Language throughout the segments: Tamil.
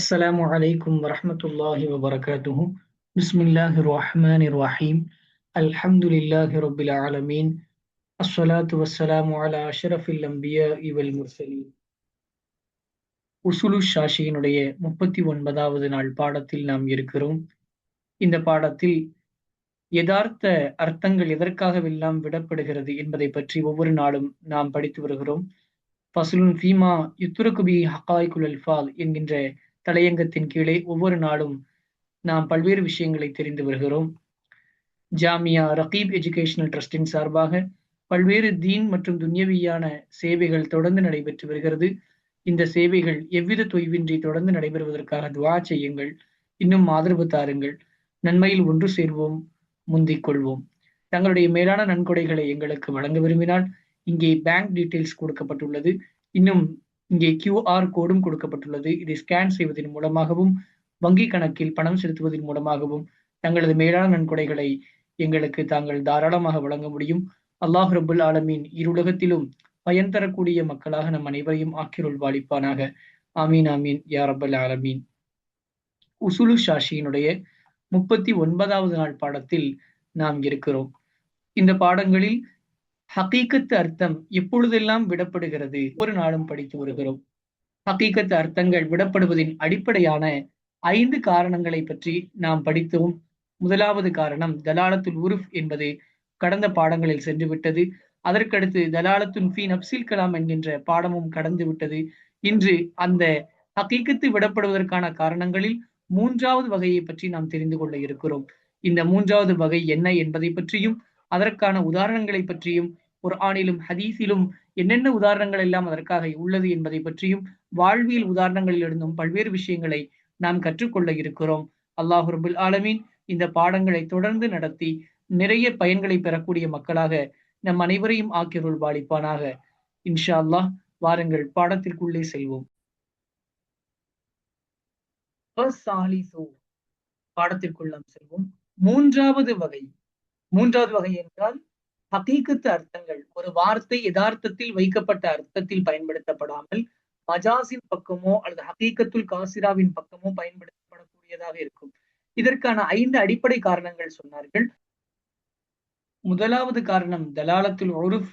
السلام عليكم ورحمة الله وبركاته بسم الله الرحمن الرحيم الحمد لله رب العالمين الصلاة والسلام على أشرف الأنبياء والمرسلين உசுலு ஷாஷியினுடைய முப்பத்தி ஒன்பதாவது நாள் பாடத்தில் நாம் இருக்கிறோம் இந்த பாடத்தில் யதார்த்த அர்த்தங்கள் எதற்காகவெல்லாம் விடப்படுகிறது என்பதை பற்றி ஒவ்வொரு நாளும் நாம் படித்து வருகிறோம் ஃபசுலுன் ஃபீமா யுத்துரகுபி ஹக்காய்குல் அல்ஃபால் என்கின்ற தலையங்கத்தின் கீழே ஒவ்வொரு நாளும் நாம் பல்வேறு விஷயங்களை தெரிந்து வருகிறோம். ஜாமியா ரகீப் எஜுகேஷனல் ட்ரஸ்டின் சார்பாக பல்வேறு தீன் மற்றும் துன்யவியான சேவைகள் தொடர்ந்து நடைபெற்று வருகிறது. இந்த சேவைகள் எவ்வித தொய்வின்றி தொடர்ந்து நடைபெறுவதற்காக துவா செய்யுங்கள். இன்னும் ஆதரவு தாருங்கள். நன்மையில் ஒன்று சேர்வோம். முந்திக் கொள்வோம். தங்களுடைய மேலான நன்கொடைகளை எங்களுக்கு வழங்க விரும்பினால் இங்கே பேங்க் டீட்டெயில்ஸ் கொடுக்கப்பட்டுள்ளது. இன்னும் இங்கே கியூஆர் கோடும் கொடுக்கப்பட்டுள்ளது. இதை ஸ்கேன் செய்வதன் மூலமாகவும் வங்கி கணக்கில் பணம் செலுத்துவதன் மூலமாகவும் தங்களது மேலான நன்கொடைகளை எங்களுக்கு தாங்கள் தாராளமாக வழங்க முடியும். அல்லாஹ் ரபுல் ஆலமீன் இருலகத்திலும் பயன் தரக்கூடிய மக்களாக நம் அனைவரையும் ஆக்கிருள் வாழிப்பானாக. ஆமீன் ஆமீன் யா ரபுல் ஆலமீன். உசுலு ஷாஷியினுடைய முப்பத்தி ஒன்பதாவது நாள் பாடத்தில் நாம் இருக்கிறோம். இந்த பாடங்களில் ஹக்கீக்கத்து அர்த்தம் எப்பொழுதெல்லாம் விடப்படுகிறது? ஒரு நாளும் படித்து வருகிறோம். ஹக்கீக்கத்து அர்த்தங்கள் விடப்படுவதின் அடிப்படையான ஐந்து காரணங்களை பற்றி நாம் படித்தோம். முதலாவது காரணம் தலாலத்துல் உருஃப் என்பது கடந்த பாடங்களில் சென்று விட்டது அதற்கடுத்து தலாலத்துன் ஃபி நப்சில் கலாம் என்கின்ற பாடமும் கடந்து விட்டது இன்று அந்த ஹக்கீக்கத்து விடப்படுவதற்கான காரணங்களில் மூன்றாவது வகையை பற்றி நாம் தெரிந்து கொள்ள இருக்கிறோம். இந்த மூன்றாவது வகை என்ன என்பதை பற்றியும் அதற்கான உதாரணங்களை பற்றியும் ஒரு ஆணிலும் ஹதீஸிலும் என்னென்ன உதாரணங்கள் எல்லாம் அதற்காக உள்ளது என்பதை பற்றியும் வாழ்வியல் உதாரணங்களில் இருந்தும் பல்வேறு விஷயங்களை நாம் கற்றுக்கொள்ள இருக்கிறோம். அல்லாஹு ரபுல் ஆலமீன் இந்த பாடங்களை தொடர்ந்து நடத்தி நிறைய பயன்களை பெறக்கூடிய மக்களாக நம் அனைவரையும் ஆக்கியருள் பாலிப்பானாக இன்ஷா அல்லாஹ் வாருங்கள் பாடத்திற்குள்ளே செல்வோம். பாடத்திற்குள் நாம் செல்வோம். மூன்றாவது வகை. மூன்றாவது வகை என்றால் ஹகீகத்து அர்த்தங்கள் ஒரு வார்த்தை யதார்த்தத்தில் வைக்கப்பட்ட அர்த்தத்தில் பயன்படுத்தப்படாமல் மஜாஸின் பக்கமோ அல்லது ஹகீகத்துல் காசிராவின் பக்கமோ பயன்படுத்தப்படக்கூடியதாக இருக்கும். இதற்கான ஐந்து அடிப்படை காரணங்கள் சொன்னார்கள். முதலாவது காரணம் தலாலத்துல் ஒருஃப்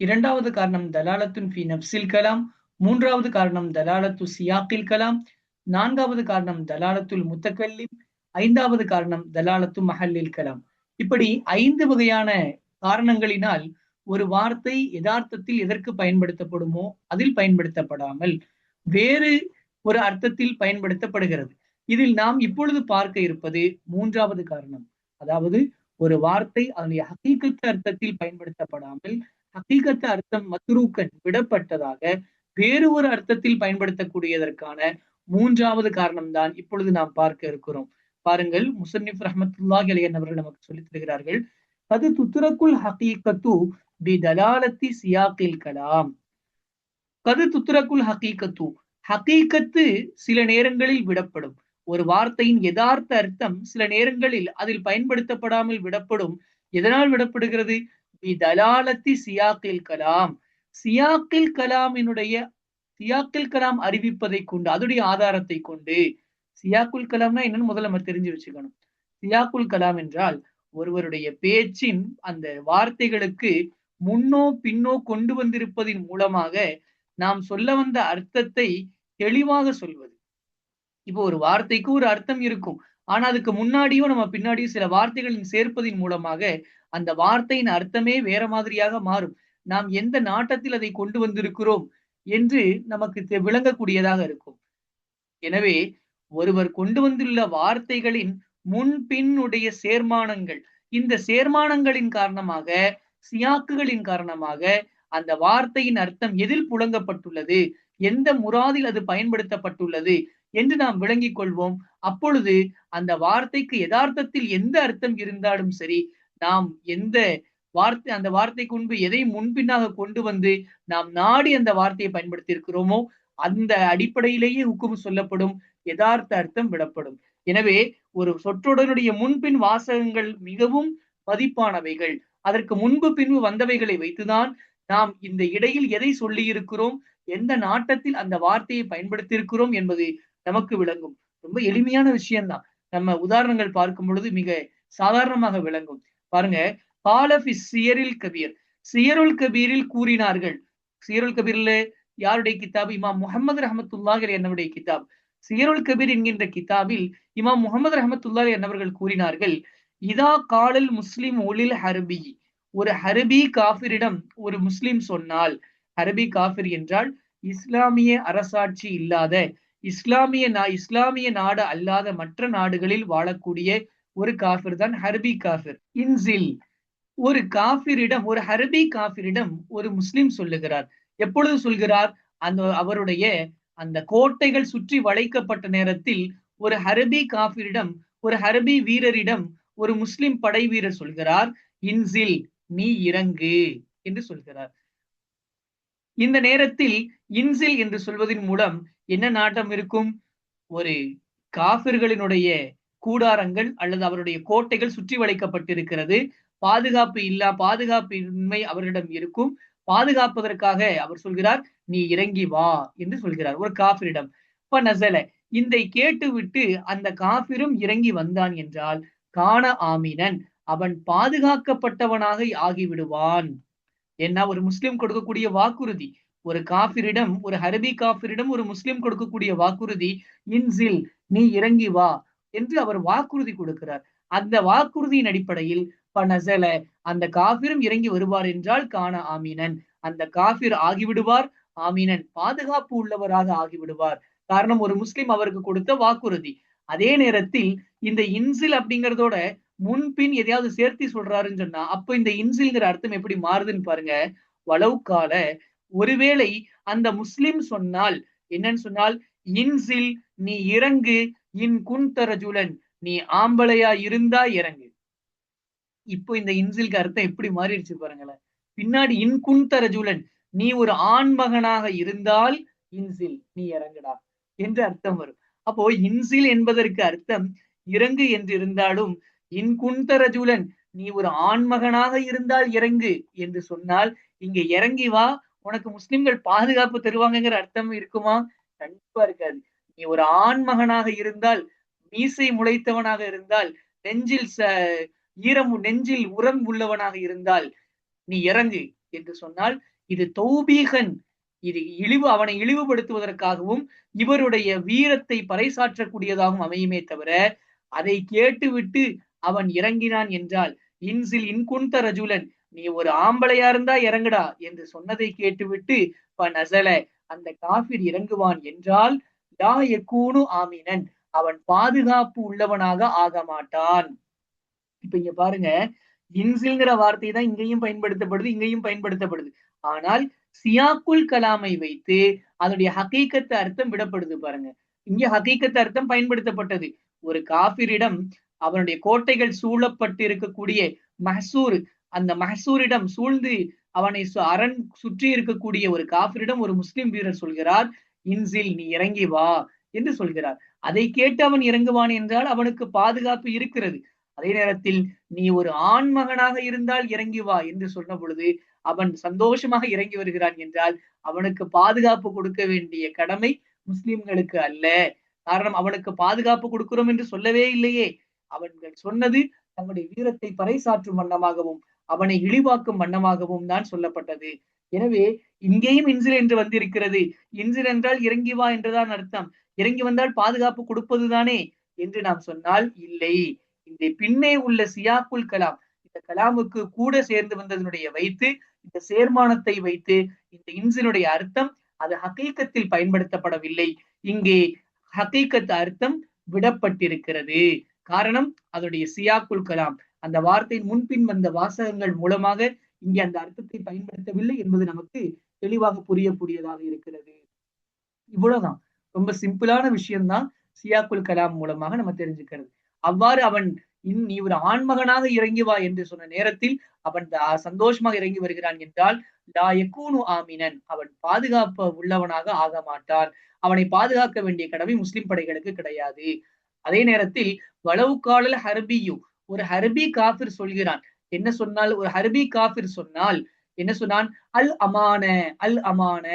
இரண்டாவது காரணம் தலாலத்துன் ஃபி நப்சில் கலாம் மூன்றாவது காரணம் தலாலத்து சியாக்கில் கலாம் நான்காவது காரணம் தலாலத்துல் முத்தக்கல்லிம் ஐந்தாவது காரணம் தலாலத்து மஹல்லில் கலாம். இப்படி ஐந்து வகையான காரணங்களினால் ஒரு வார்த்தை யதார்த்தத்தில் எதற்கு பயன்படுத்தப்படுமோ அதில் பயன்படுத்தப்படாமல் வேறு ஒரு அர்த்தத்தில் பயன்படுத்தப்படுகிறது. இதில் நாம் இப்பொழுது பார்க்க இருப்பது மூன்றாவது காரணம். அதாவது ஒரு வார்த்தை அதனுடைய ஹக்கீக்கத்து அர்த்தத்தில் பயன்படுத்தப்படாமல் ஹக்கீக்கத்து அர்த்தம் மத்ரூக்கன் விடப்பட்டதாக வேறு ஒரு அர்த்தத்தில் பயன்படுத்தக்கூடியதற்கான மூன்றாவது காரணம் தான் இப்பொழுது நாம் பார்க்க இருக்கிறோம். பாருங்கள் முசன்னிப் ரஹமத்துல்லாஹ் இளையன் அவர்கள் நமக்கு சொல்லித் தருகிறார்கள் அது துத்துரக்குல் ஹக்கீக்கத்து பி தலாலத்தி சியாக்கில் கலாம். கது துத்துரக்குல் ஹக்கீக்கத்து ஹக்கீக்கத்து சில நேரங்களில் விடப்படும். ஒரு வார்த்தையின் யதார்த்த அர்த்தம் சில நேரங்களில் அதில் பயன்படுத்தப்படாமல் விடப்படும். எதனால் விடப்படுகிறது? பி தலாலத்தி சியாக்கில் கலாம் சியாக்கில் கலாமினுடைய சியாக்கில் கலாம் அறிவிப்பதை கொண்டு அதுடைய ஆதாரத்தை கொண்டு சியாக்குல் கலாம்னா என்னன்னு முதல்ல நம்ம தெரிஞ்சு வச்சுக்கணும். சியாக்குல் கலாம் என்றால் ஒருவருடைய பேச்சின் அந்த வார்த்தைகளுக்கு முன்னோ பின்னோ கொண்டு வந்திருப்பதின் மூலமாக நாம் சொல்ல வந்த அர்த்தத்தை தெளிவாக சொல்வது. இப்போ ஒரு வார்த்தைக்கு ஒரு அர்த்தம் இருக்கும். ஆனா அதுக்கு முன்னாடியோ நம்ம பின்னாடியோ சில வார்த்தைகளின் சேர்ப்பதின் மூலமாக அந்த வார்த்தையின் அர்த்தமே வேற மாதிரியாக மாறும். நாம் எந்த நாட்டத்தில் அதை கொண்டு வந்திருக்கிறோம் என்று நமக்கு விளங்கக்கூடியதாக இருக்கும். எனவே ஒருவர் கொண்டு வந்துள்ள வார்த்தைகளின் முன்பின்னுடைய சேர்மானங்கள். இந்த சேர்மானங்களின் காரணமாக சியாக்குகளின் காரணமாக அந்த வார்த்தையின் அர்த்தம் எதில் புழங்கப்பட்டுள்ளது எந்த முராதில் அது பயன்படுத்தப்பட்டுள்ளது? என்று நாம் விளங்கிக் கொள்வோம். அப்பொழுது அந்த வார்த்தைக்கு யதார்த்தத்தில் எந்த அர்த்தம் இருந்தாலும் சரி நாம் எந்த வார்த்தை அந்த வார்த்தைக்கு முன்பு எதை முன்பின்னாக கொண்டு வந்து நாம் நாடி அந்த வார்த்தையை பயன்படுத்தி இருக்கிறோமோ அந்த அடிப்படையிலேயே ஹுக்கும் சொல்லப்படும். யதார்த்த அர்த்தம் விடப்படும். எனவே ஒரு சொற்றொடருடைய முன்பின் வாசகங்கள் மிகவும் மதிப்பானவைகள். அதற்கு முன்பு பின்பு வந்தவைகளை வைத்துதான் நாம் இந்த இடையில் எதை சொல்லி இருக்கிறோம் எந்த நாட்டத்தில் அந்த வார்த்தையை பயன்படுத்தி இருக்கிறோம் என்பது நமக்கு விளங்கும். ரொம்ப எளிமையான விஷயம்தான். நம்ம உதாரணங்கள் பார்க்கும் பொழுது மிக சாதாரணமாக விளங்கும். பாருங்க பாலபி சியரில் கபீர். சியருல் கபீரில் கூறினார்கள். சியருல் கபீர்ல யாருடைய கிதாப்? இமாம் முகமது ரஹமத்துல்லாஹி என்னுடைய கிதாப். சியருல் கபீர் என்கின்ற கிதாபில் இமாம் முகமது ரஹமத்துல்லாஹி என்னவர்கள் கூறினார்கள் இதா காலல் முஸ்லிம் ஒலில் ஹரபி. ஒரு ஹரபி காபிரிடம் ஒரு முஸ்லிம் சொன்னால் ஹரபி காபிர் என்றால் இஸ்லாமிய அரசாட்சி இல்லாத இஸ்லாமிய நா இஸ்லாமிய நாடு அல்லாத மற்ற நாடுகளில் வாழக்கூடிய ஒரு காபிர் தான் ஹர்பி காபிர் இன்சில் ஒரு காபிரிடம் ஒரு ஹரபி காபிரிடம் ஒரு முஸ்லிம் சொல்லுகிறார். எப்பொழுது சொல்கிறார்? அந்த அவருடைய அந்த கோட்டைகள் சுற்றி வளைக்கப்பட்ட நேரத்தில் ஒரு ஹரபி காபிரிடம் ஒரு ஹரபி வீரரிடம் ஒரு முஸ்லிம் படை வீரர் சொல்கிறார் இன்சில் நீ இறங்கு என்று சொல்கிறார். இந்த நேரத்தில் இன்சில் என்று சொல்வதன் மூலம் என்ன நாட்டம் இருக்கும்? ஒரு காபிர்களினுடைய கூடாரங்கள் அல்லது அவருடைய கோட்டைகள் சுற்றி வளைக்கப்பட்டிருக்கிறது. பாதுகாப்பு இல்லா பாதுகாப்பு இன்மை அவரிடம் இருக்கும். பாதுகாப்பதற்காக அவர் சொல்கிறார் நீ இறங்கி வா என்று சொல்கிறார். ஒரு காபிரிடம் இப்ப நசல இதை கேட்டுவிட்டு அந்த காபிரும் இறங்கி வந்தான் என்றால் காண ஆமீனன் அவன் பாதுகாக்கப்பட்டவனாக ஆகிவிடுவான். ஏன்னா ஒரு முஸ்லிம் கொடுக்கக்கூடிய வாக்குறுதி? ஒரு காபிரிடம் ஒரு ஹரபி காபிரிடம் ஒரு முஸ்லிம் கொடுக்கக்கூடிய வாக்குறுதி இன்சில் நீ இறங்கி வா என்று அவர் வாக்குறுதி கொடுக்கிறார். அந்த வாக்குறுதியின் அடிப்படையில் பனசல அந்த காபிரும் இறங்கி வருவார் என்றால் காண ஆமீனன். அந்த காபிர் ஆகிவிடுவார் ஆமீனன் பாதுகாப்பு உள்ளவராக ஆகிவிடுவார். காரணம் ஒரு முஸ்லிம் அவருக்கு கொடுத்த வாக்குறுதி. அதே நேரத்தில் இந்த இன்சில் அப்படிங்கறதோட முன்பின் எதையாவது சேர்த்து சொல்றாருன்னு சொன்னா அப்ப இந்த இன்சில்ங்கிற அர்த்தம் எப்படி மாறுதுன்னு பாருங்க. வளவுக்கால ஒருவேளை அந்த முஸ்லிம் சொன்னால் என்னன்னு சொன்னால் இன்சில் நீ இறங்கு இன் குன்தரஜுலன் நீ ஆம்பளையா இருந்தா இறங்கு. இப்போ இந்த இன்சிலுக்கு அர்த்தம் எப்படி மாறிடுச்சு பாருங்களேன். பின்னாடி இன் குன்தரஜுலன் நீ ஒரு ஆண்மகனாக இருந்தால் இன்சில் நீ இறங்குடா என்று அர்த்தம் வரும். அப்போ இன்சில் என்பதற்கு அர்த்தம் இறங்கு என்று இருந்தாலும் இன் நீ ஒரு ஆண்மகனாக இருந்தால் இறங்கு என்று சொன்னால் இங்க இறங்கி வா உனக்கு முஸ்லிம்கள் பாதுகாப்பு தருவாங்கங்கிற அர்த்தம் இருக்குமா? கண்டிப்பா இருக்காது. நீ ஒரு ஆண்மகனாக இருந்தால் மீசை முளைத்தவனாக இருந்தால் நெஞ்சில் ச ஈரம் நெஞ்சில் உரம் உள்ளவனாக இருந்தால் நீ இறங்கு என்று சொன்னால் இது தௌபீகன். இது இழிவு அவனை இழிவுபடுத்துவதற்காகவும் இவருடைய வீரத்தை பறைசாற்றக்கூடியதாகவும் அமையுமே தவிர அதை கேட்டுவிட்டு அவன் இறங்கினான் என்றால் இன்சில் இன்குந்த ரஜுலன் நீ ஒரு ஆம்பளையா இருந்தா இறங்குடா என்று சொன்னதை கேட்டுவிட்டு நசல அந்த காஃபிர் இறங்குவான் என்றால் லா எக்கூனு ஆமினன். அவன் பாதுகாப்பு உள்ளவனாக ஆக மாட்டான் இப்ப இங்க பாருங்க இன்சில்ங்கிற வார்த்தை தான் இங்கேயும் பயன்படுத்தப்படுது இங்கேயும் பயன்படுத்தப்படுது. ஆனால் சியாக்குல் கலாமை வைத்து அதனுடைய ஹக்கீக்கத்து அர்த்தம் விடப்படுது பாருங்க. இங்க ஹக்கீக்கத்து அர்த்தம் பயன்படுத்தப்பட்டது. ஒரு காபிரிடம் அவனுடைய கோட்டைகள் சூழப்பட்டு இருக்கக்கூடிய மஹசூர் அந்த மஹசூரிடம் சூழ்ந்து அவனை அரண் சுற்றி இருக்கக்கூடிய ஒரு காபிரிடம் ஒரு முஸ்லிம் வீரர் சொல்கிறார் இன்சில் நீ இறங்கி வா என்று சொல்கிறார். அதை கேட்டு அவன் இறங்குவான் என்றால் அவனுக்கு பாதுகாப்பு இருக்கிறது. அதே நேரத்தில் நீ ஒரு ஆண் மகனாக இருந்தால் இறங்கி வா என்று சொன்ன பொழுது அவன் சந்தோஷமாக இறங்கி வருகிறான் என்றால் அவனுக்கு பாதுகாப்பு கொடுக்க வேண்டிய கடமை முஸ்லிம்களுக்கு அல்ல. காரணம் அவனுக்கு பாதுகாப்பு கொடுக்கிறோம் என்று சொல்லவே இல்லையே. அவன்கள் சொன்னது தங்களுடைய வீரத்தை பறைசாற்றும் வண்ணமாகவும் அவனை இழிவாக்கும் வண்ணமாகவும் தான் சொல்லப்பட்டது. எனவே இங்கேயும் இன்சில் என்று வந்திருக்கிறது. இன்சில் என்றால் இறங்கி வா என்றுதான் அர்த்தம். இறங்கி வந்தால் பாதுகாப்பு கொடுப்பதுதானே என்று நாம் சொன்னால் இல்லை. இந்த பின்னே உள்ள சியாக்குல் கலாம். இந்த கலாமுக்கு கூட சேர்ந்து வந்ததனுடைய வைத்து இந்த சேர்மானத்தை வைத்து இந்த இன்சினுடைய அர்த்தம் அது ஹக்கீக்கத்தில் பயன்படுத்தப்படவில்லை. இங்கே ஹக்கீக்கத் அர்த்தம் விடப்பட்டிருக்கிறது. காரணம் அதனுடைய சியாக்குல் கலாம். அந்த வார்த்தையின் முன்பின் வந்த வாசகங்கள் மூலமாக இங்கே அந்த அர்த்தத்தை பயன்படுத்தவில்லை என்பது நமக்கு தெளிவாக புரியக்கூடியதாக இருக்கிறது. இவ்வளவுதான். ரொம்ப சிம்பிளான விஷயம்தான் சியாக்குல் கலாம் மூலமாக நம்ம தெரிஞ்சுக்கிறது. அவ்வாறு அவன் இன் நீ ஒரு ஆண்மகனாக இறங்கி வா என்று சொன்ன நேரத்தில் அவன் சந்தோஷமாக இறங்கி வருகிறான் என்றால் லா எக்கூனு ஆமினன். அவன் பாதுகாப்பு உள்ளவனாக ஆக மாட்டான். அவனை பாதுகாக்க வேண்டிய கடமை முஸ்லிம் படைகளுக்கு கிடையாது. அதே நேரத்தில் வளவுக்காலல் ஹர்பியு. ஒரு ஹர்பி காபிர் சொல்கிறான். என்ன சொன்னால் ஒரு ஹர்பி காபிர் சொன்னால் என்ன சொன்னான்? அல் அமான அல் அமான.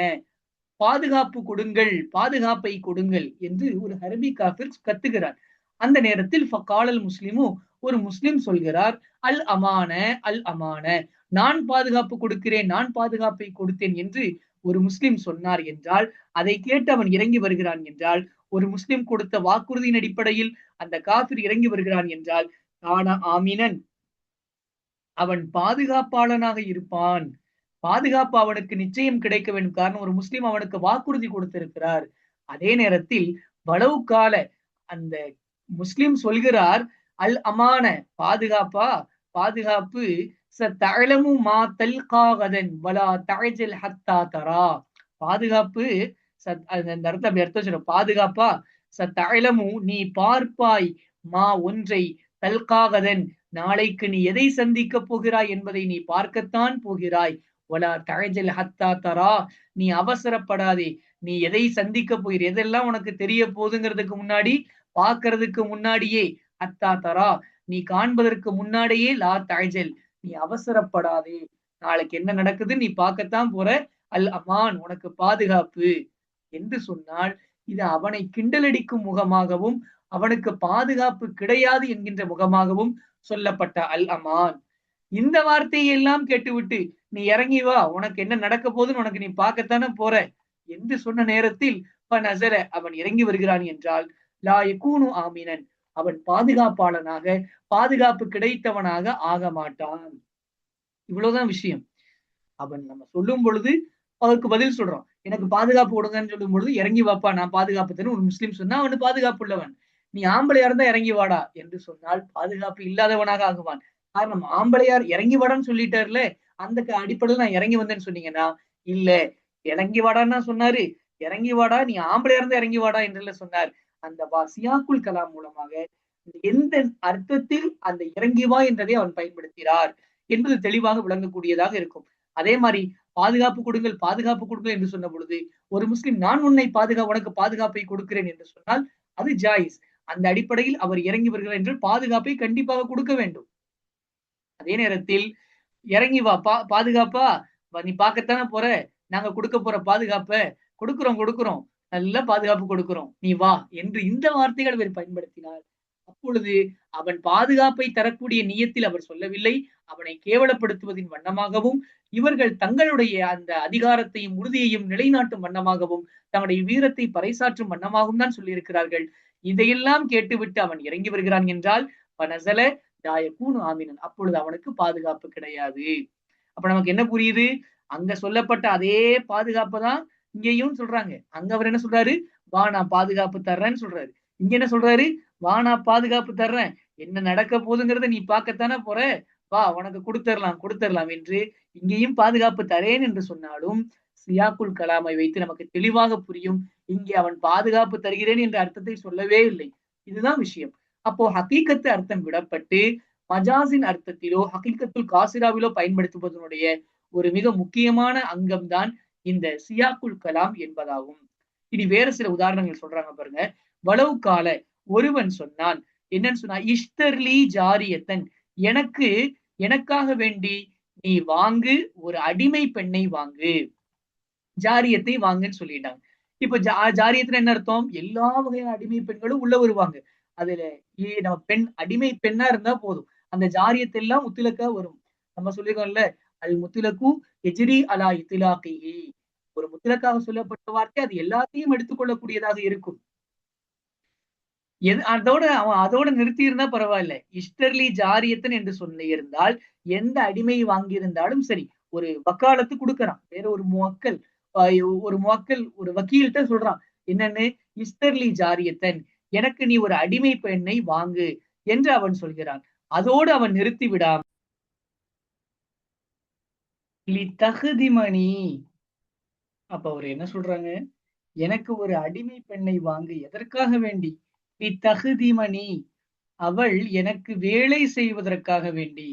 பாதுகாப்பு கொடுங்கள் பாதுகாப்பை கொடுங்கள் என்று ஒரு ஹர்பி காபிர் கத்துகிறான். அந்த நேரத்தில் ஃபக்காலல் முஸ்லிமு ஒரு முஸ்லிம் சொல்கிறார் அல் அமான அல் அமான. நான் பாதுகாப்பு கொடுக்கிறேன் நான் பாதுகாப்பை கொடுத்தேன் என்று ஒரு முஸ்லிம் சொன்னார் என்றால் அதை கேட்டு அவன் இறங்கி வருகிறான் என்றால் ஒரு முஸ்லிம் கொடுத்த வாக்குறுதியின் அடிப்படையில் அந்த காபிர் இறங்கி வருகிறான் என்றால் தான ஆமினன். அவன் பாதுகாப்பாளனாக இருப்பான். பாதுகாப்பு அவனுக்கு நிச்சயம் கிடைக்க வேண்டும். காரணம் ஒரு முஸ்லிம் அவனுக்கு வாக்குறுதி கொடுத்திருக்கிறார். அதே நேரத்தில் வளவு கால அந்த முஸ்லிம் சொல்கிறார் அல் அமான பாதுகாப்பா? பாதுகாப்பு ச தழமு மா தல்காகதன் வலா தழஜல் ஹத்தா தரா. பாதுகாப்பு சத் அந்த அர்த்தம் அர்த்தம் சொல்ற பாதுகாப்பா? ச தழமு நீ பார்ப்பாய் மா ஒன்றை தல்காகதன் நாளைக்கு நீ எதை சந்திக்க போகிறாய் என்பதை நீ பார்க்கத்தான் போகிறாய். வலா தழஜல் ஹத்தா தரா. நீ அவசரப்படாதே நீ எதை சந்திக்க போகிற? எதெல்லாம் உனக்கு தெரிய போகுதுங்கிறதுக்கு முன்னாடி பார்க்கறதுக்கு முன்னாடியே அத்தா தரா நீ காண்பதற்கு முன்னாடியே லா தாய்ஜல் நீ அவசரப்படாதே. நாளைக்கு என்ன நடக்குது நீ பார்க்கத்தான் போற. அல் அமான் உனக்கு பாதுகாப்பு. என்று சொன்னால் இது அவனை கிண்டலடிக்கும் முகமாகவும் அவனுக்கு பாதுகாப்பு கிடையாது என்கின்ற முகமாகவும் சொல்லப்பட்ட அல் அமான். இந்த வார்த்தையை எல்லாம் கேட்டுவிட்டு நீ இறங்கி வா உனக்கு என்ன நடக்க போகுதுன்னு உனக்கு நீ பார்க்கத்தானே போற? என்று சொன்ன நேரத்தில் நசர அவன் இறங்கி வருகிறான் என்றால் லா ஆமினன். அவன் பாதுகாப்பாளனாக பாதுகாப்பு கிடைத்தவனாக ஆக மாட்டான் இவ்வளவுதான் விஷயம். அவன் நம்ம சொல்லும் பொழுது அவருக்கு பதில் சொல்றோம் எனக்கு பாதுகாப்பு கொடுங்கன்னு சொல்லும் பொழுது இறங்கி வாப்பா நான் பாதுகாப்பு தரும் ஒரு முஸ்லீம் சொன்னா அவன் பாதுகாப்பு உள்ளவன். நீ ஆம்பளையா இருந்தா இறங்கி வாடா. என்று சொன்னால் பாதுகாப்பு இல்லாதவனாக ஆகுவான். காரணம் ஆம்பளையார் இறங்கி வாடான்னு சொல்லிட்டார்ல அந்த அடிப்படையில் நான் இறங்கி வந்தேன்னு சொன்னீங்கன்னா இல்ல இறங்கி வாடான்னா சொன்னாரு. இறங்கி வாடா நீ ஆம்பளையா இருந்தா இறங்கி வாடா என்று சொன்னார். அந்த வாசியாக்குல் கலாம் மூலமாக எந்த அர்த்தத்தில் அந்த இறங்கி வா என்றதை அவன் பயன்படுத்தினார் என்பது தெளிவாக விளங்கக்கூடியதாக இருக்கும். அதே மாதிரி பாதுகாப்பு கொடுங்கள் பாதுகாப்பு கொடுங்கள் என்று சொன்ன பொழுது ஒரு முஸ்லிம் நான் உன்னை பாதுகா உனக்கு பாதுகாப்பை கொடுக்கிறேன் என்று சொன்னால் அது ஜாயிஸ். அந்த அடிப்படையில் அவர் இறங்கி வருகிறார் என்று பாதுகாப்பை கண்டிப்பாக கொடுக்க வேண்டும். அதே நேரத்தில் இறங்கி வா பா பாதுகாப்பா? நீ பார்க்கத்தானே போற? நாங்க கொடுக்க போற பாதுகாப்ப கொடுக்குறோம் கொடுக்குறோம். நல்ல பாதுகாப்பு கொடுக்கிறோம். நீ வா என்று இந்த வார்த்தைகள் அவர் பயன்படுத்தினார். அப்பொழுது அவன் பாதுகாப்பை தரக்கூடிய நியத்தில் அவர் சொல்லவில்லை. அவனை கேவலப்படுத்துவதின் வண்ணமாகவும் இவர்கள் தங்களுடைய அந்த அதிகாரத்தையும் உறுதியையும் நிலைநாட்டும் வண்ணமாகவும் தங்களுடைய வீரத்தை பறைசாற்றும் வண்ணமாகவும் தான் சொல்லியிருக்கிறார்கள். இதையெல்லாம் கேட்டுவிட்டு அவன் இறங்கி வருகிறான் என்றால் பனசல தாயக்கூன் ஆமினன். அப்பொழுது அவனுக்கு பாதுகாப்பு கிடையாது. அப்ப நமக்கு என்ன புரியுது? அங்க சொல்லப்பட்ட அதே பாதுகாப்பு தான் இங்கேயும் சொல்றாங்க. அங்க அவர் என்ன சொல்றாரு? வா நான் பாதுகாப்பு தர்றேன்னு சொல்றாரு. இங்க என்ன சொல்றாரு? வா நான் பாதுகாப்பு தர்றேன். என்ன நடக்க போகுதுங்கிறத நீ பார்க்கத்தானே போற? வா உனக்கு கொடுத்தரலாம் கொடுத்தரலாம் என்று இங்கேயும் பாதுகாப்பு தரேன் என்று சொன்னாலும் சியாக்குல் கலாமை வைத்து நமக்கு தெளிவாக புரியும். இங்கே அவன் பாதுகாப்பு தருகிறேன் என்ற அர்த்தத்தை சொல்லவே இல்லை. இதுதான் விஷயம். அப்போ ஹக்கீக்கத்து அர்த்தம் விடப்பட்டு மஜாஸின் அர்த்தத்திலோ ஹக்கீக்கத்துல் காசிராவிலோ பயன்படுத்துவதனுடைய ஒரு மிக முக்கியமான அங்கம்தான் இந்த சியாக்குல் கலாம் என்பதாகும். இனி வேற சில உதாரணங்கள் சொல்றாங்க பாருங்க. வளவு கால ஒருவன் சொன்னான் என்னன்னு சொன்னா இஷ்டர்லி ஜாரியத்தன் எனக்கு எனக்காக வேண்டி நீ வாங்கு ஒரு அடிமை பெண்ணை வாங்கு. ஜாரியத்தை வாங்குன்னு சொல்லிட்டாங்க. இப்ப ஜா ஜாரியத்துல என்ன அர்த்தம்? எல்லா வகையான அடிமை பெண்களும் உள்ள வருவாங்க. அதுல நம்ம பெண் அடிமை பெண்ணா இருந்தா போதும். அந்த ஜாரியத்தை எல்லாம் முத்திலக்கா வரும். நம்ம சொல்லிருக்கோம்ல அல் முத்திலக்கு எஜிரி அலா இத்திலாக்கி ஒரு முத்திலக்காக சொல்லப்பட்ட வார்த்தை அது எல்லாத்தையும் எடுத்துக்கொள்ளக்கூடியதாக இருக்கும். எது அதோட அவன் அதோட நிறுத்தி இருந்தா பரவாயில்ல. இஸ்டர்லி ஜாரியத்தன் என்று சொல்லி இருந்தால் எந்த அடிமை வாங்கியிருந்தாலும் சரி ஒரு வக்காலத்து கொடுக்கறான். வேற ஒரு முவக்கல் ஒரு முவக்கல் ஒரு வக்கீல்கிட்ட சொல்றான். என்னன்னு? இஸ்டர்லி ஜாரியத்தன் எனக்கு நீ ஒரு அடிமை பெண்ணை வாங்கு என்று அவன் சொல்கிறான். அதோடு அவன் நிறுத்தி விடாம தகுதிமணி. அப்ப அவர் என்ன சொல்றாங்க? எனக்கு ஒரு அடிமை பெண்ணை வாங்கு எதற்காக வேண்டி? நீ தகுதிமணி. அவள் எனக்கு வேலை செய்வதற்காக வேண்டி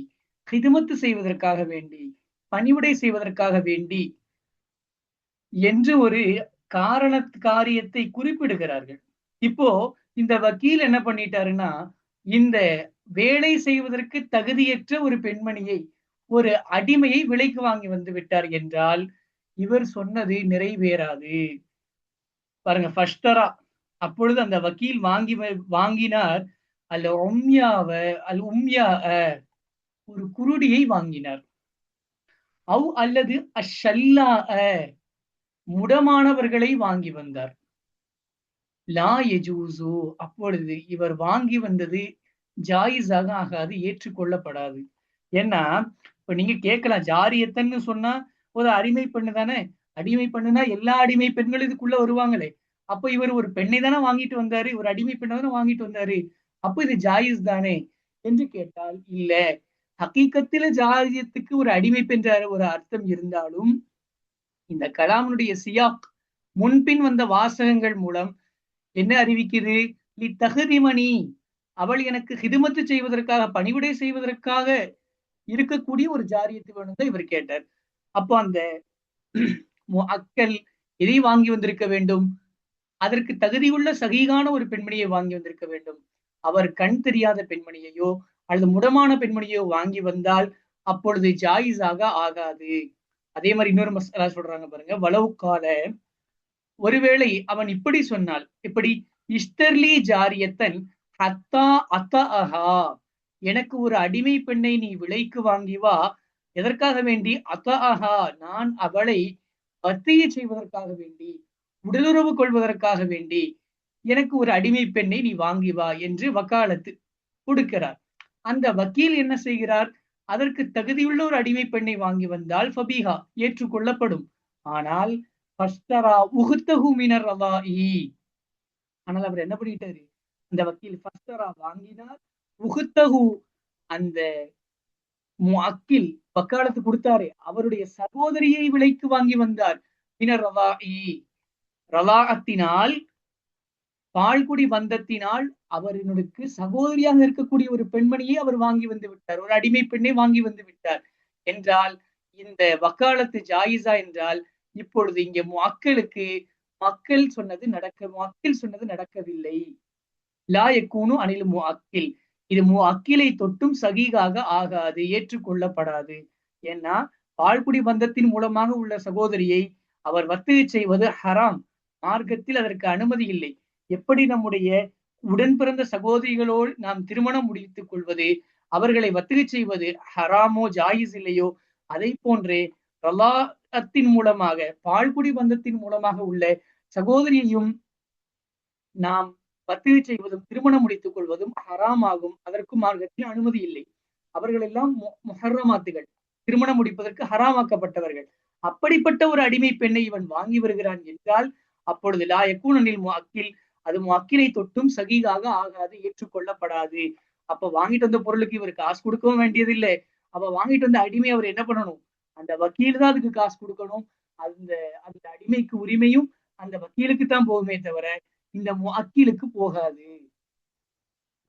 கிதுமத்து செய்வதற்காக வேண்டி பணிவிடை செய்வதற்காக வேண்டி என்று ஒரு காரண காரியத்தை குறிப்பிடுகிறார்கள். இப்போ இந்த வக்கீல் என்ன பண்ணிட்டாருன்னா இந்த வேலை செய்வதற்கு தகுதியற்ற ஒரு பெண்மணியை ஒரு அடிமையை விலைக்கு வாங்கி வந்து விட்டார் என்றால் இவர் சொன்னது நிறைவேறாது. பாருங்க ஃபஸ்டரா அப்பொழுது அந்த வக்கீல் வாங்கி வாங்கினார். அல்ல உம்யாவ அல் உம்யா ஒரு குருடியை வாங்கினார். அவ் அல்லது அஷல்லா முடமானவர்களை வாங்கி வந்தார். லா எஜூசு அப்பொழுது இவர் வாங்கி வந்தது ஜாயிஸாக ஆகாது ஏற்றுக்கொள்ளப்படாது. ஏன்னா இப்ப நீங்க கேட்கலாம் ஜாரியத்தன்னு சொன்னா ஒரு அடிமை பெண்ணு தானே? அடிமை பெண்ணுனா எல்லா அடிமை பெண்களும் இதுக்குள்ள வருவாங்களே. அப்ப இவர் ஒரு பெண்ணை தானே வாங்கிட்டு வந்தாரு. ஒரு அடிமை பெண்ணை தானே வாங்கிட்டு வந்தாரு. அப்ப இது ஜாயிஸ் தானே? என்று கேட்டால் இல்ல. ஹக்கீக்கத்தில ஜாதியத்துக்கு ஒரு அடிமை பெண்ற ஒரு அர்த்தம் இருந்தாலும் இந்த கலாமனுடைய சியாக் முன்பின் வந்த வாசகங்கள் மூலம் என்ன அறிவிக்குது நீ தகுதிமணி அவள் எனக்கு ஹிதுமத்து செய்வதற்காக பணிவிடை செய்வதற்காக இருக்கக்கூடிய ஒரு ஜாரியத்து வேணும் தான் இவர் கேட்டார். அப்போ அந்த அக்கல் எதை வாங்கி வந்திருக்க வேண்டும்? அதற்கு தகுதியுள்ள சகிகான ஒரு பெண்மணியை வாங்கி வந்திருக்க வேண்டும். அவர் கண் தெரியாத பெண்மணியையோ அல்லது முடமான பெண்மணியோ வாங்கி வந்தால் அப்பொழுது ஜாயிஸாக ஆகாது. அதே மாதிரி இன்னொரு மசாலா சொல்றாங்க பாருங்க வளவுக்கால ஒருவேளை அவன் இப்படி சொன்னால் இப்படி இஷ்டர்லி ஜாரியத்தன் ஹத்தா அத்தா அஹா எனக்கு ஒரு அடிமை பெண்ணை நீ விலைக்கு வாங்கி வா எதற்காக வேண்டி? அத்த ஆஹா நான் அவளை பத்தியை செய்வதற்காக வேண்டி உடலுறவு கொள்வதற்காக வேண்டி எனக்கு ஒரு அடிமை பெண்ணை நீ வாங்கி வா என்று வக்காலத்து கொடுக்கிறார். அந்த வக்கீல் என்ன செய்கிறார்? அதற்கு தகுதியுள்ள ஒரு அடிமை பெண்ணை வாங்கி வந்தால் ஃபபீஹா ஏற்றுக்கொள்ளப்படும். ஆனால் ஆனால் அவர் என்ன பண்ணிட்டாரு? அந்த வக்கீல் ஃபஸ்டரா வாங்கினார் உகுத்தகு அந்த அக்கில் வக்காலத்து கொடுத்தாரு அவருடைய சகோதரியை விலைக்கு வாங்கி வந்தார். பின்னர் ரவாஇ ரவாகத்தினால் பால்குடி பந்தத்தினால் அவர்களுக்கு சகோதரியாக இருக்கக்கூடிய ஒரு பெண்மணியை அவர் வாங்கி வந்து விட்டார். ஒரு அடிமை பெண்ணை வாங்கி வந்து விட்டார். என்றால் இந்த வக்காலத்து ஜாயிசா என்றால் இப்பொழுது இங்க மக்களுக்கு மக்கள் சொன்னது நடக்க மக்கள் சொன்னது நடக்கவில்லை. லா எக்கூனு அணில் மு அக்கில் இது மு அக்கிலை தொட்டும் சகிகாக ஆகாது ஏற்றுக்கொள்ளப்படாது. ஏன்னா பால்குடி பந்தத்தின் மூலமாக உள்ள சகோதரியை அவர் வர்த்தகை செய்வது ஹராம். மார்க்கத்தில் அதற்கு அனுமதி இல்லை. எப்படி நம்முடைய உடன் பிறந்த சகோதரிகளோடு நாம் திருமணம் முடித்துக் கொள்வது அவர்களை வர்த்தகை செய்வது ஹராமோ ஜாயிஸ் இல்லையோ அதை போன்றே பிரலாத்தின் மூலமாக பால்குடி பந்தத்தின் மூலமாக உள்ள சகோதரியையும் நாம் பத்திரி செய்வதும் திருமணம் முடித்துக் கொள்வதும் ஹராமாகும். அதற்கும் மார்க்கத்தில் அனுமதி இல்லை. அவர்கள் எல்லாம் முஹர்ரமாத்துகள். திருமணம் முடிப்பதற்கு ஹராமாக்கப்பட்டவர்கள். அப்படிப்பட்ட ஒரு அடிமை பெண்ணை இவன் வாங்கி வருகிறான் என்றால் அப்பொழுது லா எக்கூனனில் அக்கில் அது அக்கிலை தொட்டும் சகிகாக ஆகாது ஏற்றுக்கொள்ளப்படாது. அப்ப வாங்கிட்டு வந்த பொருளுக்கு இவர் காசு கொடுக்கவும் வேண்டியதில்லை. அப்ப வாங்கிட்டு வந்த அடிமை அவர் என்ன பண்ணணும்? அந்த வக்கீல் தான் அதுக்கு காசு கொடுக்கணும். அந்த அந்த அடிமைக்கு உரிமையும் அந்த வக்கீலுக்கு தான் போகுமே தவிர இந்த அக்கீலுக்கு போகாது.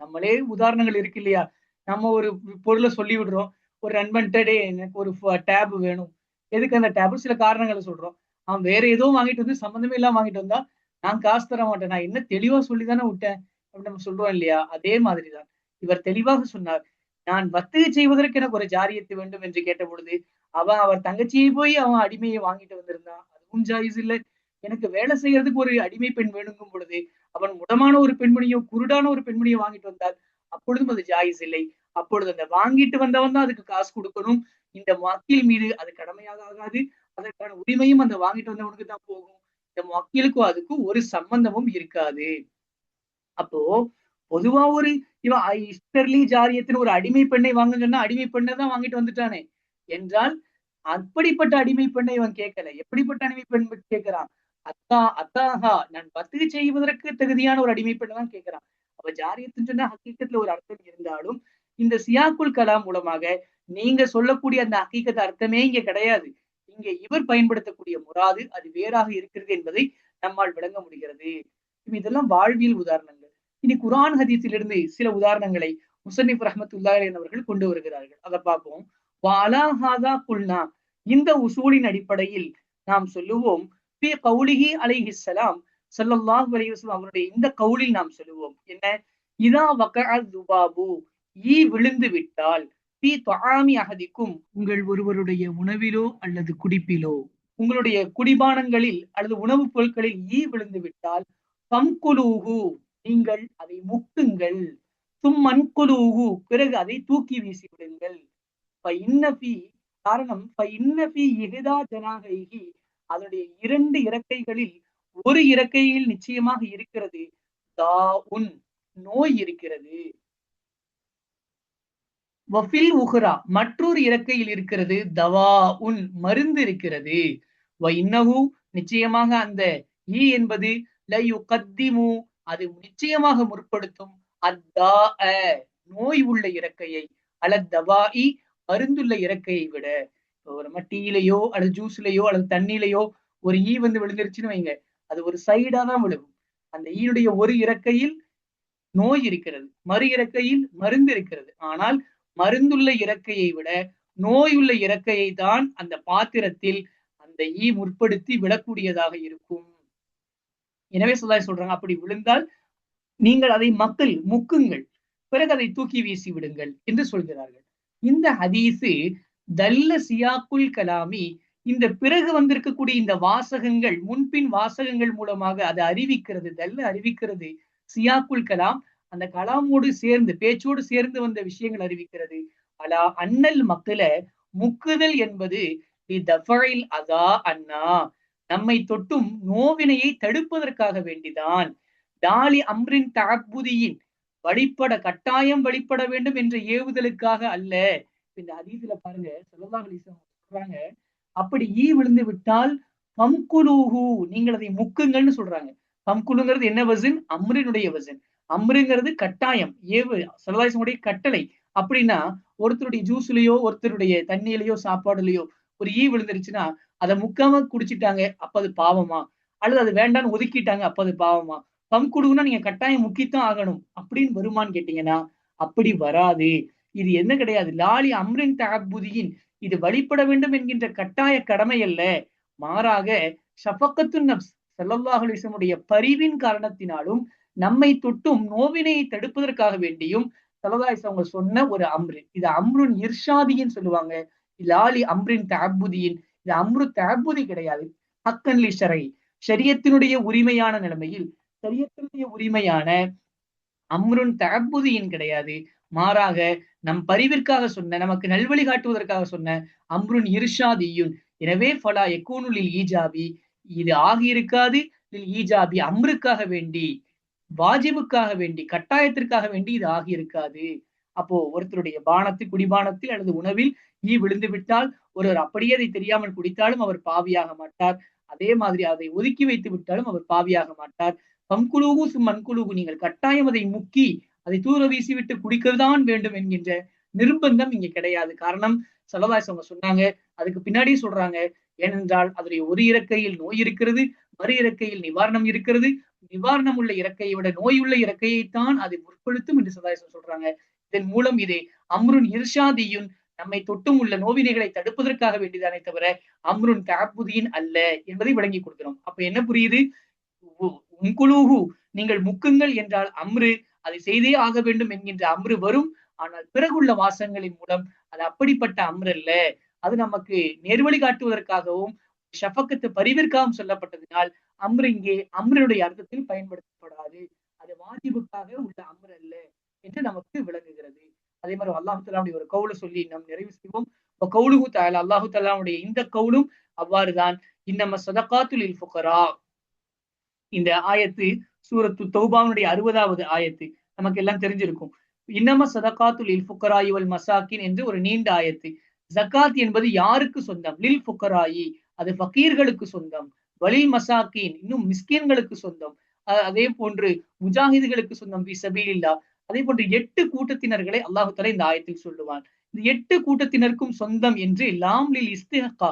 நம்மளே உதாரணங்கள் இருக்கு இல்லையா? நம்ம ஒரு பொருளை சொல்லி விடுறோம் ஒரு நண்பன்டே எனக்கு ஒரு டேப் வேணும். எதுக்கு அந்த டேப் சில காரணங்களை சொல்றோம். அவன் வேற ஏதோ வாங்கிட்டு வந்து சம்மந்தமே இல்லாம வாங்கிட்டு வந்தா நான் காசு தர மாட்டேன். நான் என்ன தெளிவா சொல்லி தானே விட்டேன்? அப்படின்னு நம்ம சொல்றோம் இல்லையா? அதே மாதிரிதான். இவர் தெளிவாக சொன்னார் நான் வர்த்தகை செய்வதற்கு எனக்கு ஒரு ஜாரியத்து வேண்டும் என்று கேட்ட பொழுது அவன் அவர் தங்கச்சியை போய் அவன் அடிமையை வாங்கிட்டு வந்திருந்தான். அதுவும் ஜாயிஸ் இல்லை. எனக்கு வேலை செய்யறதுக்கு ஒரு அடிமை பெண் வேணுங்கும் பொழுது அவன் முடமான ஒரு பெண்மணியோ குருடான ஒரு பெண்மணியோ வாங்கிட்டு வந்தால் அப்பொழுதும் அது ஜாயிஸ் இல்லை. அப்பொழுது அந்த வாங்கிட்டு வந்தவன் தான் அதுக்கு காசு கொடுக்கணும். இந்த வக்கீல் மீது அது கடமையாக ஆகாது. அதற்கான உரிமையும் அந்த வாங்கிட்டு வந்தவனுக்கு தான் போகும். இந்த வக்கீலுக்கும் அதுக்கும் ஒரு சம்பந்தமும் இருக்காது. அப்போ பொதுவா ஒரு இவன் இஸ்டர்லி ஜாரியத்தின் ஒரு அடிமை பெண்ணை வாங்க சொன்னா அடிமை பெண்ணை தான் வாங்கிட்டு வந்துட்டானே. என்றால் அப்படிப்பட்ட அடிமை பெண்ணை இவன் கேட்கல. எப்படிப்பட்ட அடிமை பெண் கேட்கிறான்? அத்தா அத்தாஹா நான் பத்துக்கு செய்வதற்கு தகுதியான ஒரு அடிமை பெண்ணை தான் கேட்கிறான் அவ ஜாரியத்துன்னு சொன்னா ஹக்கீக்கத்துல ஒரு அர்த்தம் இருந்தாலும் இந்த சியாக்குல் கலாம் மூலமாக நீங்க சொல்லக்கூடிய அந்த ஹக்கீக்கத்து அர்த்தமே இங்க கிடையாது. இங்க இவர் பயன்படுத்தக்கூடிய முராது அது வேறாக இருக்கிறது என்பதை நம்மால் விளங்க முடிகிறது. இதெல்லாம் வாழ்வியல் உதாரணங்கள். இனி குரான் ஹதீஸிலிருந்து சில உதாரணங்களை முசன்னிப் ரஹமத்துல்லாஹன் அவர்கள் கொண்டு வருகிறார்கள். அதை பார்ப்போம். வாலாஹாதா குல்னா. இந்த உசூலின் அடிப்படையில் நாம் சொல்லுவோம் பி கவுலிஹி அலைஹிஸ்ஸலாம் சல்லாஹ் அலைஹி அவருடைய இந்த கவுலில் நாம் சொல்லுவோம். என்ன? இதா வக்கா துபாபு ஈ விழுந்து விட்டால் பி தொழாமி அகதிக்கும் உங்கள் ஒருவருடைய உணவிலோ அல்லது குடிப்பிலோ உங்களுடைய குடிபானங்களில் அல்லது உணவுப் பொருட்களில் ஈ விழுந்து விட்டால் பம்குலூகு நீங்கள் அதை முக்குங்கள் தும்மன்குலூகு பிறகு அதை தூக்கி வீசி விடுங்கள். இன்னபி காரணம் இன்னபி இஹிதா ஜனாகைகி அதனுடைய இரண்டு இறக்கைகளில் ஒரு இறக்கையில் நிச்சயமாக இருக்கிறது தா உன் நோய் இருக்கிறது. வஃபில் உஹ்ரா மற்றொரு இறக்கையில் இருக்கிறது தவா உன் மருந்து இருக்கிறது. வ இன்னகு நிச்சயமாக அந்த ஈ என்பது லயு கத்திமு அது நிச்சயமாக முற்படுத்தும். அத்தா நோய் உள்ள இறக்கையை அல தவா இ மருந்துள்ள இறக்கையை விட. நம்ம டீலையோ அல்லது ஜூஸ்லயோ அல்லது தண்ணியிலையோ ஒரு ஈ வந்து விழுந்துருச்சுன்னு வைங்க. அது ஒரு சைடா தான் விழுகும். அந்த ஈனுடைய ஒரு இறக்கையில் நோய் இருக்கிறது. மறு இறக்கையில் மருந்து இருக்கிறது. ஆனால் மருந்துள்ள இறக்கையை விட நோய் உள்ள இறக்கையை தான் அந்த பாத்திரத்தில் அந்த ஈ முற்படுத்தி விழக்கூடியதாக இருக்கும். எனவே சொல்லாய் சொல்றாங்க அப்படி விழுந்தால் நீங்கள் அதை மக்கள் முக்குங்கள். பிறகு அதை தூக்கி வீசி விடுங்கள் என்று சொல்கிறார்கள். இந்த ஹதீஸு தல்ல சியாக்குல் கலாமி. இந்த பிறகு வந்திருக்கக்கூடிய இந்த வாசகங்கள் முன்பின் வாசகங்கள் மூலமாக அது அறிவிக்கிறது. தல்ல அறிவிக்கிறது. சியாக்குல் கலாம் அந்த கலாமோடு சேர்ந்து பேச்சோடு சேர்ந்து வந்த விஷயங்கள் அறிவிக்கிறது. அலா அண்ணல் மக்கள முக்குதல் என்பது அதா அண்ணா நம்மை தொட்டும் நோவினையை தடுப்பதற்காக வேண்டிதான். தாலி அம்ரின் தகப்புதியின் வழிபட கட்டாயம் வழிபட வேண்டும் என்ற ஏவுதலுக்காக அல்ல. இந்த அதீதுல பாருங்க சொல்றாங்க அப்படி ஈ விழுந்து விட்டால் பம்குலூஹு நீங்கள் அதை முக்குங்கள்னு சொல்றாங்க. பம்குலுங்கிறது என்ன வசன் அம்ரினுடைய வசன் அம்ருங்கிறது கட்டாயம் ஏவு சலவாசனுடைய கட்டளை. அப்படின்னா ஒருத்தருடைய ஜூஸ்லயோ ஒருத்தருடைய தண்ணியிலயோ சாப்பாடுலயோ ஒரு ஈ விழுந்துருச்சுன்னா அதை முக்காம குடிச்சிட்டாங்க அப்ப அது பாவமா? அல்லது அது வேண்டான்னு ஒதுக்கிட்டாங்க அப்ப அது பாவமா? பம் நீங்க கட்டாயம் முக்கித்தான் ஆகணும். அப்படின்னு வருமான்னு கேட்டீங்கன்னா அப்படி வராது. இது என்ன கிடையாது. லாலி அம்ரின் தகபுதியின் இது வழிபட வேண்டும் என்கின்ற கட்டாய கடமை அல்ல. மாறாக ஷபக்கத்து நப்ஸ் செல்லல்லாஹலிசமுடைய பரிவின் காரணத்தினாலும் நம்மை தொட்டும் நோவினையை தடுப்பதற்காக வேண்டியும் சலதாயிஸ் அவங்க சொன்ன ஒரு அம்ரு. இது அம்ருன் இர்ஷாதின்னு சொல்லுவாங்க. லாலி அம்ரின் தகபுதியின் இது அம்ரு தகபுதி கிடையாது. ஹக்கன்லி ஷரை ஷரியத்தினுடைய உரிமையான நிலைமையில் சரியத்தினுடைய உரிமையான அம்ருன் தகபுதியின் கிடையாது. மாறாக நம் பரிவிற்காக சொன்ன நமக்கு நல்வழி காட்டுவதற்காக சொன்ன அம்ருன் இர்ஷாதியுன் எனவே ஃபலா எக்கூனுலில் ஈஜாபி. இது ஆகியிருக்காது. ஈஜாபி அம்ருக்காக வேண்டி வாஜிபுக்காக வேண்டி கட்டாயத்திற்காக வேண்டி இது ஆகியிருக்காது. அப்போ ஒருத்தருடைய பானத்தில் குடிபானத்தில் அல்லது உணவில் ஈ விழுந்து விட்டால் ஒருவர் அப்படியே அதை தெரியாமல் குடித்தாலும் அவர் பாவியாக மாட்டார். அதே மாதிரி அதை ஒதுக்கி வைத்து விட்டாலும் அவர் பாவியாக மாட்டார். பம்குழுகு மண்குழுகு நீங்கள் கட்டாயம் அதை முக்கி அதை தூர வீசிவிட்டு குடிக்கதான் வேண்டும் என்கின்ற நிர்பந்தம் இங்க கிடையாது. காரணம் சலவாஸ் அவங்க சொன்னாங்க அதுக்கு பின்னாடி சொல்றாங்க ஏனென்றால் அதனுடைய ஒரு இறக்கையில் நோய் இருக்கிறது மறு இறக்கையில் நிவாரணம் இருக்கிறது. நிவாரணம் உள்ள இறக்கையை விட நோய் உள்ள இறக்கையைத்தான் அதை முற்படுத்தும் என்று சதாயசம் சொல்றாங்க. இதன் மூலம் இது அம்ருன் இர்ஷாதியுன் நம்மை தொட்டும் உள்ள நோவினைகளை தடுப்பதற்காக வேண்டியதானே தவிர அம்ருன் தாப்புதியின் அல்ல என்பதை விளங்கி கொடுக்கிறோம். அப்ப என்ன புரியுது? உங்குலூகு நீங்கள் முக்குங்கள் என்றால் அம்ரு அதை செய்தே ஆக வேண்டும் என்கின்ற அம்ரு வரும். ஆனால் பிறகுள்ள மாசங்களின் மூலம் அது அப்படிப்பட்ட அம்ரு அல்ல. அது நமக்கு நேர்வழி காட்டுவதற்காகவும் ஷஃபக்கத்து பரிவிற்காகவும் சொல்லப்பட்டதினால் அம்ரு இங்கே அம்ருடைய அர்த்தத்தில் பயன்படுத்தப்படாது. அது வாஜிபுக்காக உள்ள அம்ரு அல்ல என்று நமக்கு விளங்குகிறது. அதே மாதிரி அல்லாஹு தலாவுடைய ஒரு கவுல சொல்லி நாம் நிறைவு செய்வோம். கவுலுகு தால அல்லாஹு தலாவுடைய இந்த கவுலும் அவ்வாறுதான். இன்னம சதகாத்துலில் இல் ஃபுகரா. இந்த ஆயத்து சூரத்து தௌபாவுடைய அறுபதாவது ஆயத்து. நமக்கு எல்லாம் தெரிஞ்சிருக்கும். இன்னம சதகாத்துல் இல் ஃபுக்கராயி வல் மசாக்கின் என்று ஒரு நீண்ட ஆயத்து. ஜக்காத் என்பது யாருக்கு சொந்தம்? லில் ஃபுக்கராயி. அது ஃபக்கீர்களுக்கு சொந்தம். வலில் மசாக்கின் இன்னும் மிஸ்கின்களுக்கு சொந்தம். அதே போன்று முஜாஹிதுகளுக்கு சொந்தம் வி சபீலில்லா அதே போன்று எட்டு கூட்டத்தினர்களை அல்லாஹு தலா இந்த ஆயத்தில் சொல்லுவான். இந்த எட்டு கூட்டத்தினருக்கும் சொந்தம் என்று லாம் லில் இஸ்திஹா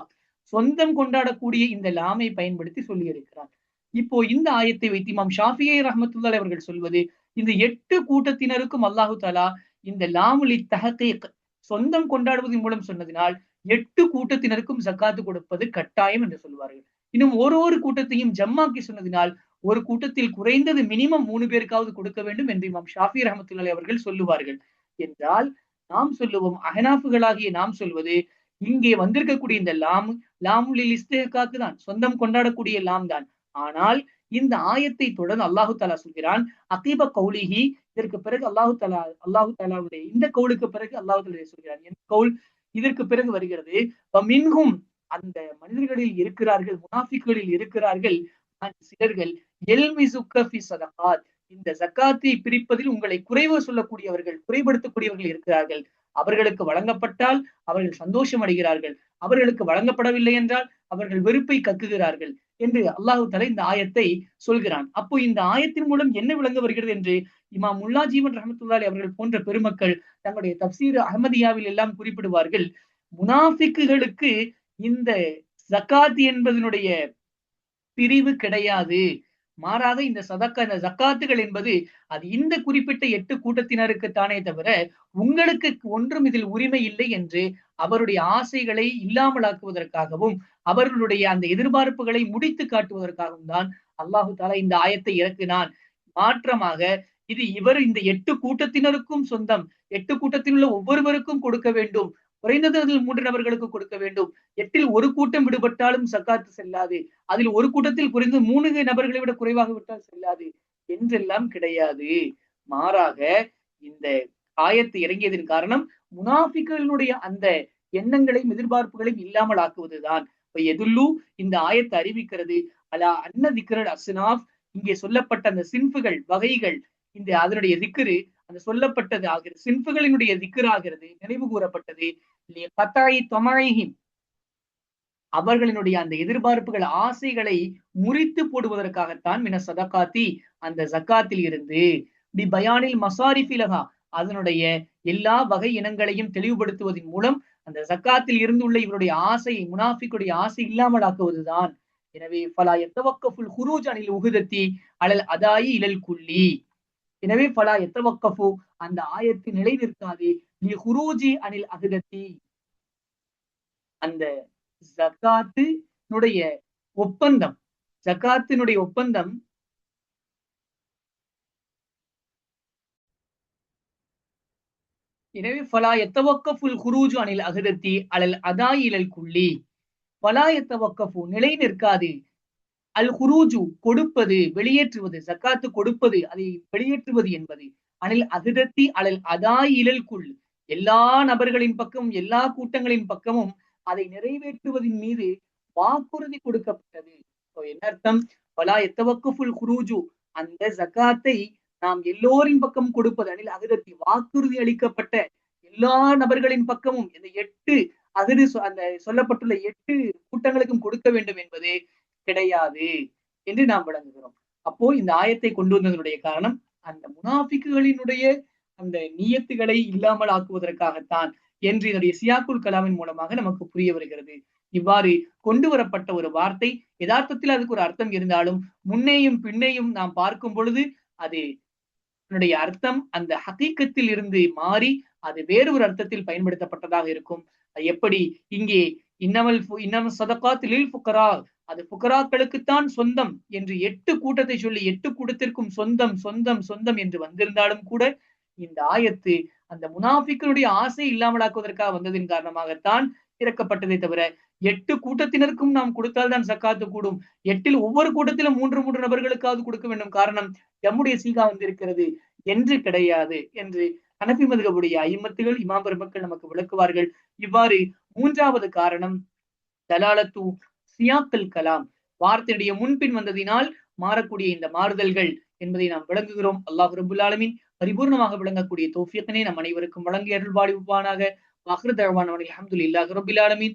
சொந்தம் கொண்டாடக்கூடிய இந்த லாமை பயன்படுத்தி சொல்லியிருக்கிறான். இப்போ இந்த ஆயத்தை வைத்து இமாம் ஷாஃபியை ரஹமத்துல்லா அவர்கள் சொல்வது இந்த எட்டு கூட்டத்தினருக்கும் அல்லாஹு தாலா இந்த லாமுலி தஹகீக் சொந்தம் கொண்டாடுவதன் மூலம் சொன்னதினால் எட்டு கூட்டத்தினருக்கும் ஜக்காத்து கொடுப்பது கட்டாயம் என்று சொல்வார்கள் இன்னும் ஒரு ஒரு கூட்டத்தையும் ஜம்மாக்கி சொன்னதினால் ஒரு கூட்டத்தில் குறைந்தது மினிமம் மூணு பேருக்காவது கொடுக்க வேண்டும் என்று இமாம் ஷாஃபி ரஹமத்துல்லாய் அவர்கள் சொல்லுவார்கள். என்றால் நாம் சொல்லுவோம் அகனாஃபுகளாகிய நாம் சொல்வது இங்கே வந்திருக்கக்கூடிய இந்த லாம் லாமுலில் இஸ்தேகாக்கு தான் சொந்தம் கொண்டாடக்கூடிய லாம் தான் ஆனால் இந்த ஆயத்தை தொடர்ந்து அல்லாஹு தாலா சொல்கிறான் அகீப கௌலிஹி இதற்கு பிறகு அல்லாஹு தாலா அல்லாஹு தாலாவுடைய இந்த கவுலுக்கு பிறகு அல்லாஹு தாலா சொல்கிறான். என் கவுல் இதற்கு பிறகு வருகிறது மின்கும் அந்த மனிதர்களில் இருக்கிறார்கள் முனாஃபிக்களில் இருக்கிறார்கள் சிலர்கள் இந்த ஜக்காத்தை பிரிப்பதில் உங்களை குறைவு சொல்லக்கூடியவர்கள் குறைபடுத்தக்கூடியவர்கள் இருக்கிறார்கள். அவர்களுக்கு வழங்கப்பட்டால் அவர்கள் சந்தோஷம் அடைகிறார்கள் அவர்களுக்கு வழங்கப்படவில்லை என்றால் அவர்கள் வெறுப்பை கக்குகிறார்கள். என்று அல்லாஹு தலை இந்த ஆயத்தை சொல்கிறான். அப்போ இந்த ஆயத்தின் மூலம் என்ன விளங்க வருகிறது என்று இமாம் முல்லா ஜீவன் ரஹமத்துல்லாலி அவர்கள் போன்ற பெருமக்கள் தங்களுடைய தப்சீர் அகமதியாவில் எல்லாம் குறிப்பிடுவார்கள் முனாஃபிக்குகளுக்கு இந்த ஜக்காத் என்பதனுடைய பிரிவு கிடையாது. மாறாக இந்த சதக்கா இந்த ஜக்காத்துகள் என்பது அது இந்த குறிப்பிட்ட எட்டு கூட்டத்தினருக்கு தானே தவிர உங்களுக்கு ஒன்றும் இதில் உரிமை இல்லை என்று அவருடைய ஆசைகளை இல்லாமலாக்குவதற்காகவும் அவர்களுடைய அந்த எதிர்பார்ப்புகளை முடித்து காட்டுவதற்காகவும் தான் அல்லாஹு தாலா இந்த ஆயத்தை இறக்கினான். மாற்றமாக இது இவர் இந்த எட்டு கூட்டத்தினருக்கும் சொந்தம். எட்டு கூட்டத்தில் உள்ள ஒவ்வொருவருக்கும் கொடுக்க வேண்டும். குறைந்தது அதில் மூன்று நபர்களுக்கு கொடுக்க வேண்டும். எட்டில் ஒரு கூட்டம் விடுபட்டாலும் சக்காத்து செல்லாது. அதில் ஒரு கூட்டத்தில் குறைந்து மூணு நபர்களை விட குறைவாக விட்டால் செல்லாது. என்றெல்லாம் கிடையாது. மாறாக இந்த ஆயத்து இறங்கியதன் காரணம் முனாஃபிக்களினுடைய அந்த எண்ணங்களையும் எதிர்பார்ப்புகளையும் இல்லாமல் ஆக்குவதுதான். எதுல்லு? இந்த ஆயத்தை அறிவிக்கிறது. அலா அன்ன திக்ரல் அசுனாஃப் இங்கே சொல்லப்பட்ட அந்த சின்ஃபுகள் வகைகள் இந்த அதனுடைய திக்ரு அந்த சொல்லப்பட்டது ஆகிறது சின்ஃபுகளினுடைய திக்ரு ஆகிறது நினைவு கூறப்பட்டது. பத்தாயி தொமாயிஹிம். அவர்களினுடைய அந்த எதிர்பார்ப்புகள் ஆசைகளை முறித்து போடுவதற்காகத்தான் மின சதகாத்தி அந்த ஜக்காத்தில் இருந்து. டி பயானில் மசாரிஃபிலகா அதனுடைய எல்லா வகை இனங்களையும் தெளிவுபடுத்துவதன் மூலம் அந்த ஜக்காத்தில் இருந்துள்ள இவருடைய ஆசையை முனாஃபிக்குடைய ஆசை இல்லாமல் ஆக்குவதுதான் எனவே பலா எத்தவக்கஃபுல் ஹுரூஜ் அணில் உகுதத்தி அலல் அதாயி இலல் குள்ளி எனவே பலா எத்தவக்கஃபு அந்த ஆயத்து நிலை நிற்காது நீ ஹுரூஜி அணில் அகுதத்தி. அந்த ஜக்காத்தினுடைய ஒப்பந்தம் ஜக்காத்தினுடைய ஒப்பந்தம் எனவே ஃபலா எத்தவக்கஃபுல் ஹுரூஜு அனில் அகதத்தி அலல் அதாய் இலல் குள்ளி ஃபலா எத்தவக்கஃபு நிலை நிற்காது. அல் ஹுரூஜு கொடுப்பது. வெளியேற்றுவது. சக்காத்து கொடுப்பது. அதை வெளியேற்றுவது என்பது. அனில் அகுதத்தி அலல் அதாய் இலல் குள் எல்லா நபர்களின் பக்கமும் எல்லா கூட்டங்களின் பக்கமும் அதை நிறைவேற்றுவதின் மீது வாக்குறுதி கொடுக்கப்பட்டது. என்ன அர்த்தம்? பலா எத்தவக்குஃபுல் குரூஜு. அந்த ஜக்காத்தை நாம் எல்லோரின் பக்கம் கொடுப்பது அனில் அகிதத்தி வாக்குறுதி அளிக்கப்பட்ட எல்லா நபர்களின் பக்கமும் இந்த எட்டு அகிது அந்த சொல்லப்பட்டுள்ள எட்டு கூட்டங்களுக்கும் கொடுக்க வேண்டும் என்பது கிடையாது என்று நாம் விளங்குகிறோம். அப்போ இந்த ஆயத்தை கொண்டு வந்ததனுடைய காரணம் அந்த முனாஃபிக்குகளினுடைய அந்த நியத்துகளை இல்லாமல் ஆக்குவதற்காகத்தான் என்று இதனுடைய சியாக்குல் கலாமின் மூலமாக நமக்கு புரிய வருகிறது. இவ்வாறு கொண்டு வரப்பட்ட ஒரு வார்த்தை யதார்த்தத்தில் அதுக்கு ஒரு அர்த்தம் இருந்தாலும் முன்னேயும் பின்னேயும் நாம் பார்க்கும் பொழுது அது அதனுடைய அர்த்தம் அந்த ஹக்கீக்கத்தில் இருந்து மாறி அது வேறு ஒரு அர்த்தத்தில் பயன்படுத்தப்பட்டதாக இருக்கும். எப்படி? இங்கே இன்னமல் இன்னமல் சதகாத்தில் புக்கரா அது புக்கராக்களுக்குத்தான் சொந்தம் என்று எட்டு கூட்டத்தை சொல்லி எட்டு கூட்டத்திற்கும் சொந்தம் சொந்தம் சொந்தம் என்று வந்திருந்தாலும் கூட இந்த ஆயத்து அந்த முனாஃபிக்களுடைய ஆசை இல்லாமலாக்குவதற்காக வந்ததின் காரணமாகத்தான் இறக்கப்பட்டதை தவிர எட்டு கூட்டத்தினருக்கும் நாம் கொடுத்தால் தான் சக்காத்து கூடும். எட்டில் ஒவ்வொரு கூட்டத்திலும் மூன்று மூன்று நபர்களுக்காவது கொடுக்க வேண்டும். காரணம் எம்முடைய சீகா வந்திருக்கிறது என்று கிடையாது என்று அனபி மதுகவுடைய ஐமத்துகள் இமாம் பெருமக்கள் நமக்கு விளக்குவார்கள். இவ்வாறு மூன்றாவது காரணம் தலாலத்து சியாக்கல் கலாம். வார்த்தையுடைய முன்பின் வந்ததினால் மாறக்கூடிய இந்த மாறுதல்கள் என்பதை நாம் விளங்குகிறோம். அல்லாஹ் ரபுல் ஆலமின் பரிபூர்ணமாக விளங்கக்கூடிய தோஃபியத்தினை நம் அனைவருக்கும் வழங்கி அருள்வாடி உப்பானாக வாஹர் தழ்வானவன் அலமதுல்லாஹ் ரபுல் ஆலமின்.